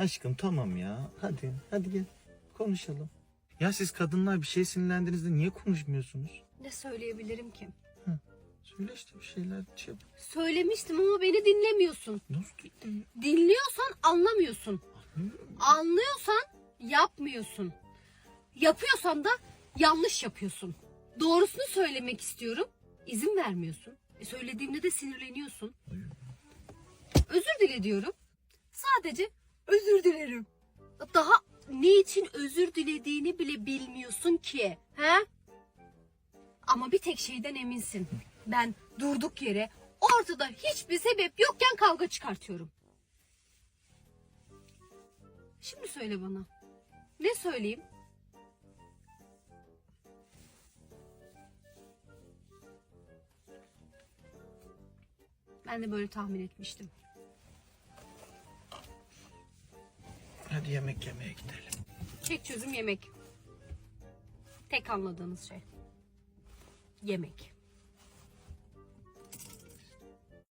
Aşkım tamam ya. Hadi hadi gel konuşalım. Ya siz kadınlar bir şey sinirlendiğinizde niye konuşmuyorsunuz? Ne söyleyebilirim ki? Söyle işte bir şeyler şey yap. Söylemiştim ama beni dinlemiyorsun. Nasıl gittin? Dinliyorsan anlamıyorsun. Anlıyorsan yapmıyorsun. Yapıyorsan da yanlış yapıyorsun. Doğrusunu söylemek istiyorum. İzin vermiyorsun. E söylediğimde de sinirleniyorsun. Özür dile diyorum. Sadece özür dilerim. Daha ne için özür dilediğini bile bilmiyorsun ki. He? Ama bir tek şeyden eminsin. Ben durduk yere ortada hiçbir sebep yokken kavga çıkartıyorum. Şimdi söyle bana. Ne söyleyeyim? Ben de böyle tahmin etmiştim. Hadi yemek yemeye gidelim. Tek çözüm yemek. Tek anladığınız şey. Yemek.